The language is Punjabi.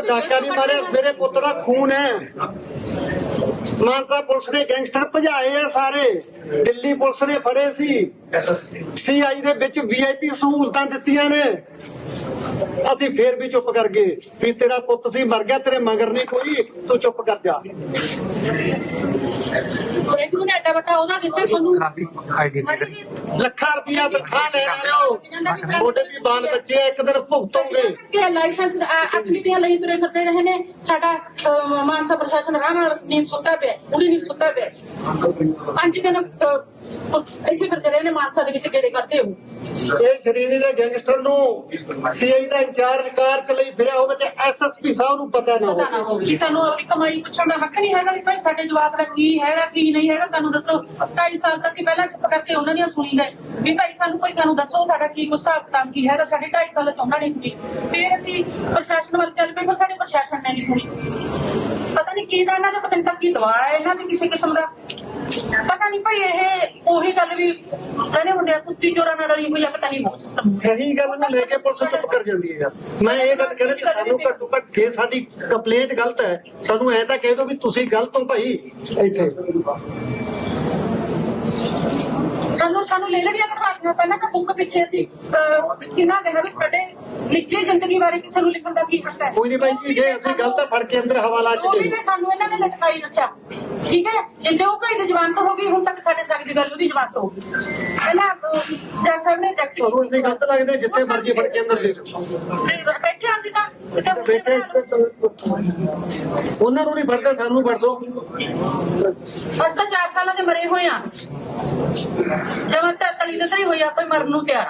ਕੋਈ ਡਾਕਾ ਨਹੀਂ ਮਾਰਿਆ ਮੇਰੇ ਪੁੱਤ ਦਾ ਖੂਨ ਹੈ। ਮਾਨਸਾ ਪੁਲਿਸ ਨੇ ਗੈਂਗਸਟਰ ਭਜਾਏ ਆ ਸਾਰੇ। ਦਿੱਲੀ ਪੁਲਿਸ ਨੇ ਫੜੇ ਸੀ। ਸੀਆਈ ਦੇ ਵਿੱਚ ਵੀਆਈਪੀ ਸਹੂਲਤਾਂ ਦਿੱਤੀਆਂ ਨੇ। ਅਸੀਂ ਫੇਰ ਵੀ ਚੁੱਪ ਕਰ ਗਏ ਵੀ ਤੇਰਾ ਪੁੱਤ ਸੀ ਮਰ ਗਿਆ ਤੇਰੇ ਮਗਰ ਨਹੀਂ ਕੋਈ ਤੂੰ ਚੁੱਪ ਕਰ ਜਾ। ਵਾਹਿਗੁਰੂ ਨੇ ਐਡਾ ਵੱਡਾ ਉਹਦਾ ਦਿੱਤਾ ਸਾਨੂੰ। ਆਈਡੀ ਮਾੜੀ ਜਿਹੀ ਲੱਖਾਂ ਰੁਪਇਆ ਤਨਖਾਹ ਵਾਲਿਓ ਤੁਹਾਡੇ ਵੀ ਬਾਲ ਬੱਚੇ ਆ, ਇੱਕ ਦਿਨ ਭੁਗਤੋਗੇ ਕਿ ਲਾਇਸੈਂਸ ਐਕਟੀਵਿਟੀਆਂ ਲਈ ਤੁਰੇ ਫਿਰਦੇ ਰਹੇ ਨੇ। ਸਾਡਾ ਅਹ, ਮਾਨਸਾ ਪ੍ਰਸ਼ਾਸਨ ਨਾਲ ਨੀਂਦ ਸੁੱਤਾ ਪਿਆ। ਉਹਦੀ ਨੀਂਦ ਸੁੱਤਾ ਪਿਆ। ਪੰਜ ਦਿਨ ਅਹ, ਇੱਥੇ ਫਿਰਦੇ ਰਹੇ ਨੇ ਮਾਨਸਾ ਦੇ ਵਿੱਚ ਗੇੜੇ ਕਰਦੇ ਹੋ। ਇਹ ਸ਼੍ਰੀਨੀ ਦੇ ਗੈਂਗਸਟਰ ਨੂੰ ਸੀਆਈ ਦਾ ਇੰਚਾਰਜ ਕਾਰ ਚ ਲਈ ਫਿਰਿਆ ਹੋਵੇ ਤੇ ਐਸਐਸਪੀ ਸਾਹਿਬ ਨੂੰ ਪਤਾ ਨਾ ਪਤਾ ਨਾ ਹੋਵੇ। ਹੋਵੇ। ਕਿ ਸਾਨੂੰ ਆਪਣੀ ਕਮਾਈ ਪੁੱਛਣ ਦਾ ਹੱਕ ਨਹੀਂ ਹੈਗਾ ਵੀ ਭਾਈ ਸਾਡੇ ਜਵਾਬ ਦਾ ਕੀ ਹੈਗਾ ਕੀ ਨਹੀਂ ਹੈਗਾ ਸਾਨੂੰ ਦੱਸੋ। 2.5 ਸਾਲ ਤੱਕ ਹੀ ਪਹਿਲਾਂ ਚੁੱਪ ਕਰਕੇ ਉਹਨਾਂ ਦੀਆਂ ਸੁਣੀ ਗਏ। ਵੀ ਭਾਈ ਸਾਨੂੰ ਕੋਈ ਸਾਨੂੰ ਦੱਸੋ ਸਾਡਾ ਕੀ ਹਿਸਾਬ ਕਿਤਾਬ ਕੀ ਹੈਗਾ ਸਾਡੇ 2.5 ਸਾਲ ਚ ਉਹਨਾਂ ਨੇ ਸੁਣੀ। ਫਿਰ ਅਸੀਂ ਪ੍ਰਸ਼ਾਸਨ ਵੱਲ ਚੱਲ ਪਏ ਪਰ ਸਾਡੇ ਪ੍ਰਸ਼ਾਸਨ ਨੇ ਨਹੀਂ ਸੁਣੀ। ਨਹੀਂ ਕੀ ਦਾ ਇਹਨਾਂ ਦਾ ਪਤਾ ਨਹੀਂ ਕੀ ਦਵਾ ਹੈ ਇਹਨਾਂ ਦੀ ਕਿਸੇ ਕਿਸਮ ਦਾ। ਪਤਾ ਨਹੀਂ ਭਾਈ ਇਹ ਉਹੀ ਗੱਲ ਵੀ ਕਹਿੰਦੇ ਹੁੰਦੇ ਆ, ਕੁੱਤੀ ਚੋਰਾਂ ਨਾਲ ਰਲੀ ਹੋਈ ਆ, ਪਤਾ ਨਹੀਂ ਹੋ ਸਿਸਟਮ ਸਹੀ ਗੱਲ ਨੂੰ ਲੈ ਕੇ ਪੁਲਿਸ ਚੁੱਪ ਕਰ ਜਾਂਦੀ ਹੈ ਯਾਰ। ਮੈਂ ਇਹ ਗੱਲ ਕਹਿੰਦਾ ਵੀ ਸਾਨੂੰ ਘੱਟੋ ਘੱਟ ਜੇ ਸਾਡੀ ਕੰਪਲੇਂਟ ਗਲਤ ਹੈ, ਸਾਨੂੰ ਐ ਤਾਂ ਕਹਿ ਦਿਓ ਵੀ ਤੁਸੀਂ ਗਲਤ ਹੋ ਭਾਈ। ਇੱਥੇ। ਸਾਨੂੰ ਸਾਨੂੰ ਲੈ ਲੈਣੀਆਂ ਕਢਵਾਤੀਆਂ। ਪਹਿਲਾਂ ਤਾਂ ਬੁੱਕ ਪਿੱਛੇ ਸੀ। ਕਿੰਨਾ ਕਿਹਾ ਵੀ ਸਾਡੇ ਨਿੱਜੀ ਜ਼ਿੰਦਗੀ ਬਾਰੇ ਕਿਸੇ ਨੂੰ ਲਿਖਣ ਦਾ ਕੀ ਹੱਕ ਹੈ? ਕੋਈ ਨਹੀਂ ਭਾਈ ਜੀ ਜੇ ਅਸੀਂ ਗਲਤ ਫੜ ਕੇ ਅੰਦਰ ਹਵਾਲਾ ਚ ਉਹ ਵੀ ਦੇ ਨੇ ਸਾਨੂੰ ਇਹਨਾਂ ਨੇ ਲਟਕਾਈ ਰੱਖਿਆ। ਠੀਕ ਹੈ? ਜਿੰਦੇ ਉਹ ਭਾਈ ਦੀ ਜ਼ਬਾਨ ਤੋਂ ਹੋ ਗਈ ਹੁਣ ਤੱਕ ਸਾਡੇ ਸਾਡੀ ਦੀ ਗੱਲ ਉਹਦੀ ਜ਼ਬਾਨ ਤੋਂ ਹੋ ਗਈ। ਪਹਿਲਾਂ ਜੱਜ ਸਾਹਿਬ ਨੇ ਚੈੱਕ ਤੁਹਾਨੂੰ ਅਸੀਂ ਗਲਤ ਲੱਗਦੇ ਜਿੱਥੇ ਮਰਜ਼ੀ ਫੜ ਕੇ ਅੰਦਰ ਦੇ ਦਿਓ ਬੈਠੇ ਅਸੀਂ ਤਾਂ ਉਹਨਾਂ ਨੂੰ ਨਹੀਂ ਫੜਦੇ, ਸਾਨੂੰ ਫੜ ਦੋ ਅਸੀਂ ਤਾਂ 4 ਸਾਲਾਂ ਦੇ ਮਰੇ ਹੋਏ ਆ ਜਮਾਂ ਤਲੀ ਦਸਰੀ ਹੋਈ ਆ ਕੋਈ ਮਰਨ ਨੂੰ ਤਿਆਰ